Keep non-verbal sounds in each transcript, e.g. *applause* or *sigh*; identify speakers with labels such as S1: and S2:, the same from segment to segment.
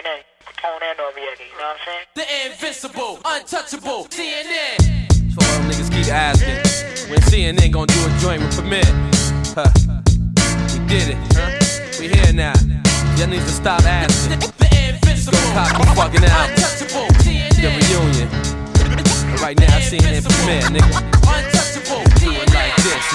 S1: CNN, Capone and Noriega, you know what I'm saying?
S2: The invincible, untouchable, CNN. So all them niggas keep asking when CNN gonna do a joint with Premier. Huh. We did it, huh? We here now. Y'all need to stop asking. The invincible, Cop be fucking out. untouchable, CNN. The reunion. But right now, CNN Premier, nigga. Untouchable,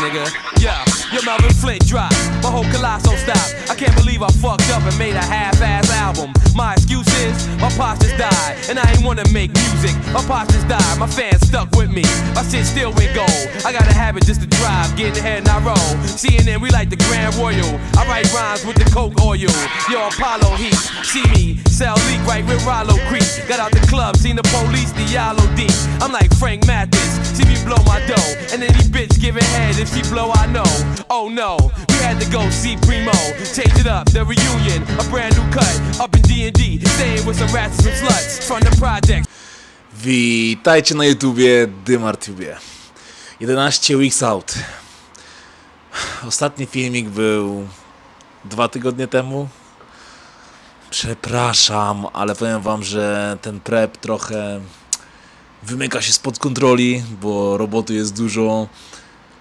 S2: nigga. Yeah, your Melvin Flint drop. My whole colossal stop. I can't believe I fucked up and made a half-ass album. My excuse is my pops just died, and I ain't wanna make music. My pops just died, my fans stuck with me. My shit still went gold. I got a habit just to drive, get ahead and I roll. CNN, we like the Grand Royal. I write rhymes with the Coke oil. Yo, Apollo Heat. See me, sell leak right with Rollo Creek. Got out the club, seen the police, the yellow D. I'm like Frank Mathis. See me blow my dough, and any bitch giving head if she blow, I know. Oh no, we had to go see Primo. Change it up, the reunion, a brand new cut. Up in D&D, staying with some rats and sluts. From the project.
S3: Witajcie na YouTubie Dymartubie 11 weeks out. Ostatni filmik był dwa tygodnie temu. Przepraszam, ale powiem wam, że ten prep trochę wymyka się spod kontroli, bo roboty jest dużo,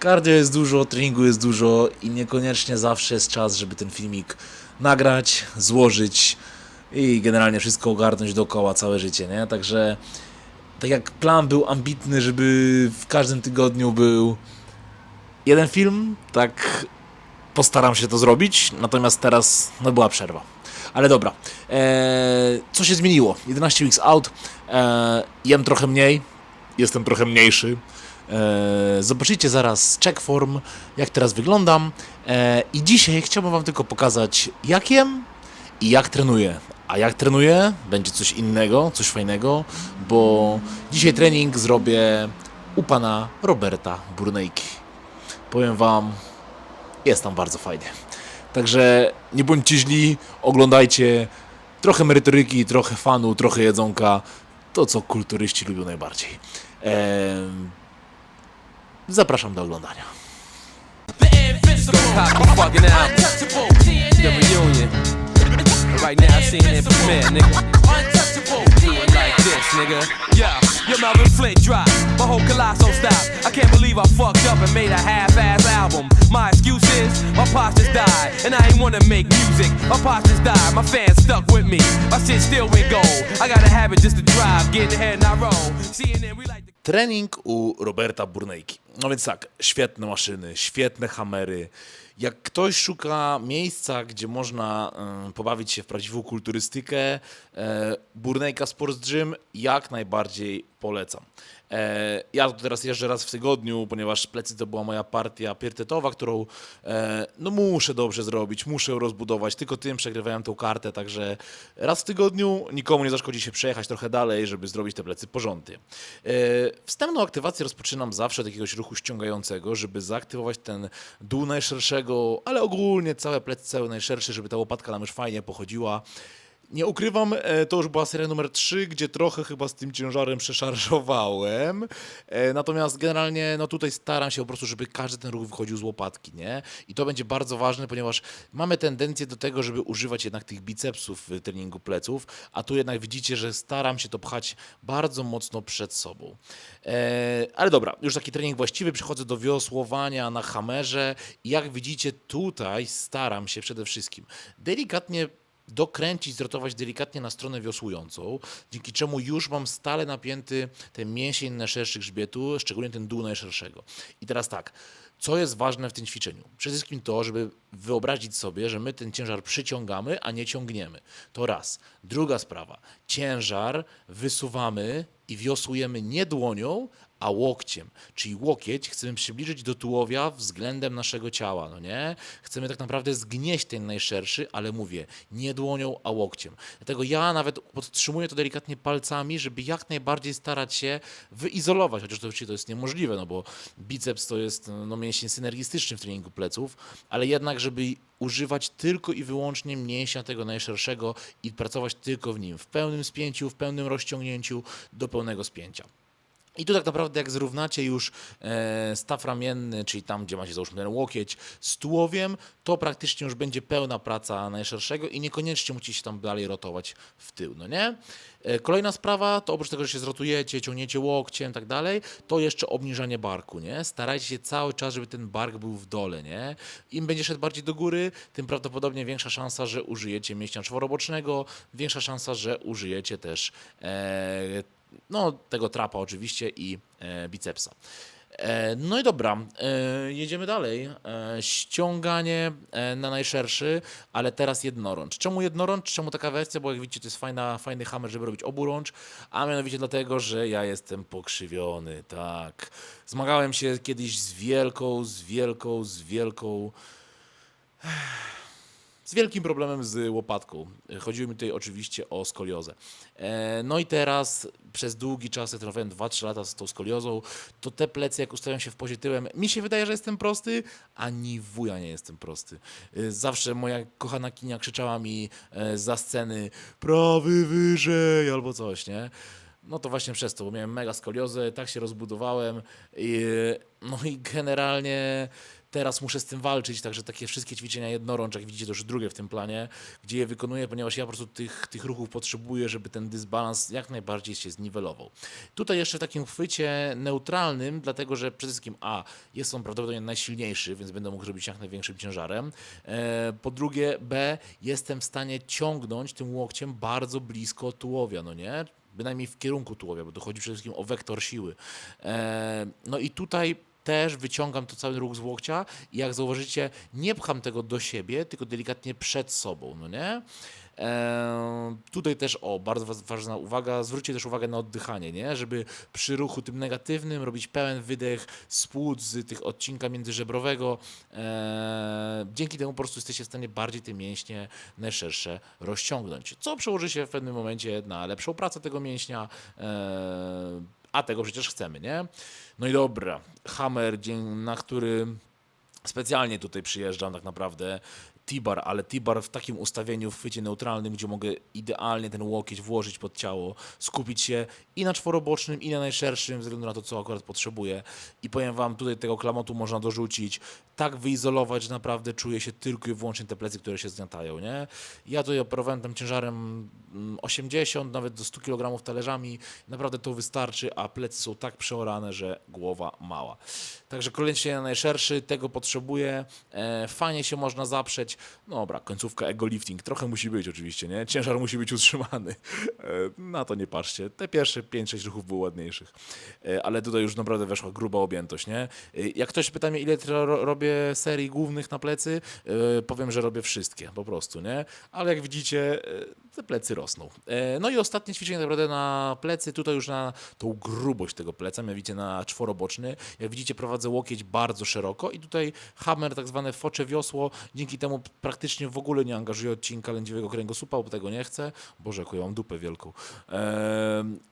S3: cardio jest dużo, treningu jest dużo i niekoniecznie zawsze jest czas, żeby ten filmik nagrać, złożyć i generalnie wszystko ogarnąć dookoła całe życie, nie? Także tak jak plan był ambitny, żeby w każdym tygodniu był jeden film, tak postaram się to zrobić, natomiast teraz no była przerwa. Ale dobra, eee, co się zmieniło? 11 weeks out, eee, jem trochę mniej, jestem trochę mniejszy. Eee, zobaczycie zaraz check form, jak teraz wyglądam. Eee, I dzisiaj chciałbym Wam tylko pokazać, jak jem i jak trenuję. A jak trenuję, będzie coś innego, coś fajnego, bo dzisiaj trening zrobię u pana Roberta Burnejki. Powiem Wam, jest tam bardzo fajnie. Także nie bądźcie źli, oglądajcie trochę merytoryki, trochę fanu, trochę jedzonka. To, co kulturyści lubią najbardziej. Em, zapraszam do oglądania.
S2: Right now, do it drop. My whole colossal stop. I can't believe I fucked up and made a half-ass album. My excuse is my pops died, and I ain't wanna make music. My pops died, my fans stuck with me. My shit still went gold. I got a habit just to drive, get ahead and I roll. CNN, we like
S3: Trening u Roberta Burnejki. No więc tak, świetne maszyny, świetne hamery. Jak ktoś szuka miejsca, gdzie można em, pobawić się w prawdziwą kulturystykę, e, Burnejka Sports Gym jak najbardziej polecam. E, ja teraz jeżdżę raz w tygodniu, ponieważ plecy to była moja partia priorytetowa, którą e, no muszę dobrze zrobić, muszę ją rozbudować. Tylko tym przegrywałem tą kartę, także raz w tygodniu nikomu nie zaszkodzi się przejechać trochę dalej, żeby zrobić te plecy porządnie. E, wstępną aktywację rozpoczynam zawsze od jakiegoś ruchu ściągającego, żeby zaaktywować ten dół najszerszego, ale ogólnie całe plecy cały najszerszy, żeby ta łopatka nam już fajnie pochodziła. Nie ukrywam, e, to już była seria numer 3, gdzie trochę chyba z tym ciężarem przeszarżowałem. E, Natomiast generalnie no tutaj staram się po prostu, żeby każdy ten ruch wychodził z łopatki, nie? I to będzie bardzo ważne, ponieważ mamy tendencję do tego, żeby używać jednak tych bicepsów w treningu pleców, a tu jednak widzicie, że staram się to pchać bardzo mocno przed sobą. E, ale dobra, już taki trening właściwy, przechodzę do wiosłowania na hamerze i jak widzicie tutaj staram się przede wszystkim delikatnie dokręcić, zrotować delikatnie na stronę wiosłującą, dzięki czemu już mam stale napięty ten mięsień najszerszy grzbietu, szczególnie ten dół najszerszego. I teraz tak, co jest ważne w tym ćwiczeniu? Przede wszystkim to, żeby wyobrazić sobie, że my ten ciężar przyciągamy, a nie ciągniemy. To raz. Druga sprawa, ciężar wysuwamy i wiosłujemy nie dłonią, a łokciem, czyli łokieć chcemy przybliżyć do tułowia względem naszego ciała, no nie? Chcemy tak naprawdę zgnieść ten najszerszy, ale mówię, nie dłonią, a łokciem. Dlatego ja nawet podtrzymuję to delikatnie palcami, żeby jak najbardziej starać się wyizolować, chociaż to oczywiście to jest niemożliwe, no bo biceps to jest no, mięsień synergistyczny w treningu pleców, ale jednak, żeby używać tylko i wyłącznie mięśnia tego najszerszego i pracować tylko w nim, w pełnym spięciu, w pełnym rozciągnięciu do pełnego spięcia. I tu tak naprawdę jak zrównacie już e, staw ramienny, czyli tam, gdzie macie załóżmy ten łokieć z tułowiem, to praktycznie już będzie pełna praca najszerszego i niekoniecznie musicie tam dalej rotować w tył, no nie? E, kolejna sprawa, to oprócz tego, że się zrotujecie, ciągniecie łokciem i tak dalej, to jeszcze obniżanie barku, nie? Starajcie się cały czas, żeby ten bark był w dole, nie? Im będzie szedł bardziej do góry, tym prawdopodobnie większa szansa, że użyjecie mięśnia czworobocznego, większa szansa, że użyjecie też e, no, tego trapa oczywiście i e, bicepsa. E, no i dobra, e, jedziemy dalej. Ściąganie na najszerszy, ale teraz jednorącz. Czemu jednorącz? Czemu taka wersja? Bo jak widzicie, to jest fajna, fajny hammer, żeby robić oburącz, a mianowicie dlatego, że ja jestem pokrzywiony, tak. Zmagałem się kiedyś z wielką, z wielką, z wielką z wielkim problemem z łopatką. Chodziło mi tutaj oczywiście o skoliozę. E, No i teraz przez długi czas, jak trenowałem 2-3 lata z tą skoliozą, to te plecy jak ustawiam się w pozie tyłem, mi się wydaje, że jestem prosty, ani wuja nie jestem prosty. E, Zawsze moja kochana kinia krzyczała mi e, za sceny prawy wyżej albo coś, nie? No to właśnie przez to, bo miałem mega skoliozę, tak się rozbudowałem i, no i generalnie teraz muszę z tym walczyć, także takie wszystkie ćwiczenia jednorącz, jak widzicie to już drugie w tym planie, gdzie je wykonuję, ponieważ ja po prostu tych, tych ruchów potrzebuję, żeby ten dysbalans jak najbardziej się zniwelował. Tutaj jeszcze w takim chwycie neutralnym, dlatego że przede wszystkim A, jest on prawdopodobnie najsilniejszy, więc będę mógł robić jak największym ciężarem. E, po drugie B, jestem w stanie ciągnąć tym łokciem bardzo blisko tułowia, no nie? bynajmniej w kierunku tułowia, bo to chodzi przede wszystkim o wektor siły. E, no i tutaj też wyciągam to cały ruch z łokcia i jak zauważycie, nie pcham tego do siebie, tylko delikatnie przed sobą, no nie? E, tutaj też, o, bardzo wa- ważna uwaga, zwróćcie też uwagę na oddychanie, nie? Żeby przy ruchu tym negatywnym robić pełen wydech z płuc, z tych odcinka międzyżebrowego. E, dzięki temu po prostu jesteście w stanie bardziej te mięśnie najszersze rozciągnąć, co przełoży się w pewnym momencie na lepszą pracę tego mięśnia, e, a tego przecież chcemy, nie? No i dobra, hammer, dzień, na który specjalnie tutaj przyjeżdżam tak naprawdę. T-bar, ale T-bar w takim ustawieniu, w chwycie neutralnym, gdzie mogę idealnie ten łokieć włożyć pod ciało, skupić się i na czworobocznym, i na najszerszym, ze względu na to, co akurat potrzebuję. I powiem Wam, tutaj tego klamotu można dorzucić, tak wyizolować, że naprawdę czuję się tylko i wyłącznie te plecy, które się zgniatają, nie? Ja tutaj operowałem tam ciężarem mm, 80, nawet do 100 kg talerzami, naprawdę to wystarczy, a plecy są tak przeorane, że głowa mała. Także kolejny się na najszerszy, tego potrzebuję, e, fajnie się można zaprzeć, no dobra, końcówka ego lifting, trochę musi być oczywiście, nie? Ciężar musi być utrzymany, e, na to nie patrzcie, te pierwsze 5-6 ruchów było ładniejszych, e, ale tutaj już naprawdę weszła gruba objętość, nie? Jak ktoś pyta mnie, ile robię serii głównych na plecy, powiem, że robię wszystkie, po prostu, nie? Ale jak widzicie, te plecy rosną. No i ostatnie ćwiczenie tak naprawdę na plecy, tutaj już na tą grubość tego pleca, mianowicie na czworoboczny. Jak widzicie, prowadzę łokieć bardzo szeroko i tutaj hammer, tak zwane focze wiosło, dzięki temu praktycznie w ogóle nie angażuję odcinka lędźwiowego kręgosłupa, bo tego nie chcę. Boże, jaką ja mam dupę wielką.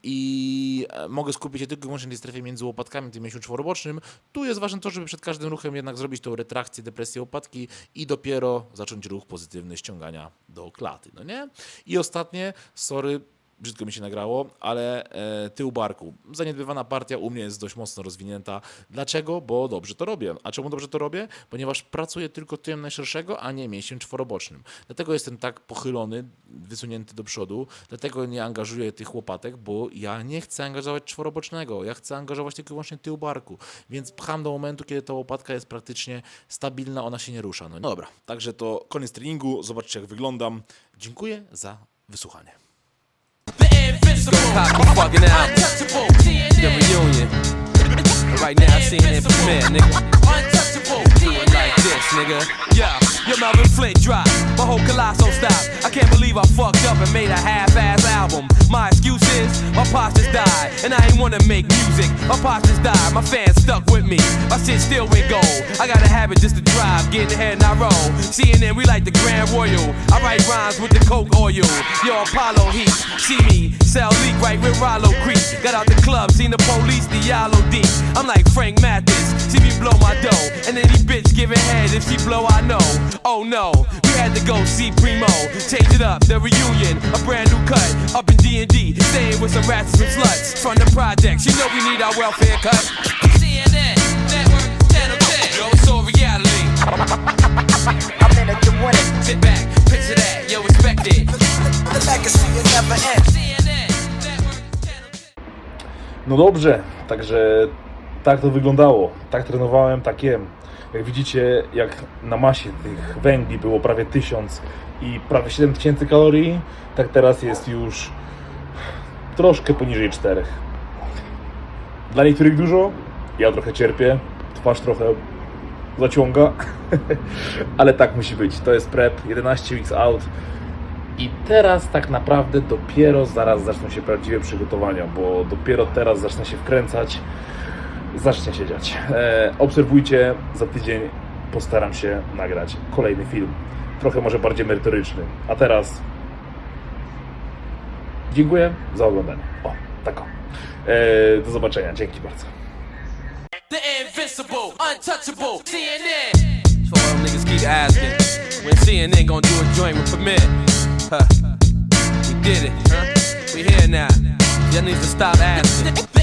S3: I e, mogę skupić się tylko i wyłącznie na tej strefie między łopatkami, tym mięsiu czworobocznym. Tu jest ważne to, żeby przed każdym ruchem jednak zrobić tą retrakcję, depresję łopatki i dopiero zacząć ruch pozytywny ściągania do klaty, no nie? I ostatnie, sorry, brzydko mi się nagrało, ale e, tył barku. Zaniedbywana partia u mnie jest dość mocno rozwinięta. Dlaczego? Bo dobrze to robię. A czemu dobrze to robię? Ponieważ pracuję tylko tyłem najszerszego, a nie mięsiem czworobocznym. Dlatego jestem tak pochylony, wysunięty do przodu, dlatego nie angażuję tych łopatek, bo ja nie chcę angażować czworobocznego, ja chcę angażować tylko wyłącznie tył barku, więc pcham do momentu, kiedy ta łopatka jest praktycznie stabilna, ona się nie rusza. No dobra, także to koniec treningu, zobaczcie jak wyglądam. Dziękuję za wysłuchanie.
S2: Invincible,
S4: Pop the fucking out.
S2: untouchable,
S4: The reunion. Right now, I'm seeing it premiere, nigga. This, nigga.
S2: Yeah, your Melvin Flint drop, my whole colossal stop. I can't believe I fucked up and made a half-ass album. My excuse is my pops just died, and I ain't wanna make music. My pops just died, my fans stuck with me. My shit still went gold. I got a habit just to drive, get ahead and I roll. CNN, we like the Grand Royal. I write rhymes with the Coke oil. Yo, Apollo Heat, see me sell leak right with Rollo Creek. Got out the club, seen the police, the yellow deep. I'm like Frank Mathis, see me blow my dough, and any bitch giving head if she blow, I know. Oh no, we had to go see Primo, change it up, the reunion, a brand new cut, up in D&D, staying with some rats and some sluts from the projects. You know we need our welfare cut. CNN, network, channel 10, yo, it's all reality.
S1: I'm in it to win it.
S2: Sit back, picture that, yo, respect it.
S1: The legacy will never end.
S2: CNN, network, channel 10.
S3: No dobrze, także tak to wyglądało. Tak trenowałem, tak jem. Jak widzicie, jak na masie tych węgli było prawie 1000 i prawie 7000 kalorii, tak teraz jest już troszkę poniżej 4. Dla niektórych dużo, ja trochę cierpię, twarz trochę zaciąga, *laughs* ale tak musi być. To jest prep, 11 weeks out. I teraz tak naprawdę dopiero zaraz zaczną się prawdziwe przygotowania, bo dopiero teraz zacznę się wkręcać, zacznie się dziać. E, obserwujcie, za tydzień postaram się nagrać kolejny film, trochę może bardziej merytoryczny. A teraz dziękuję za oglądanie. O, tak o. E, do zobaczenia, dzięki bardzo.
S2: The invincible, untouchable, CNN. That's what all them niggas keep asking. When CNN gonna do a joint with Premier? Huh. We did it, huh? We here now. Y'all need to stop asking.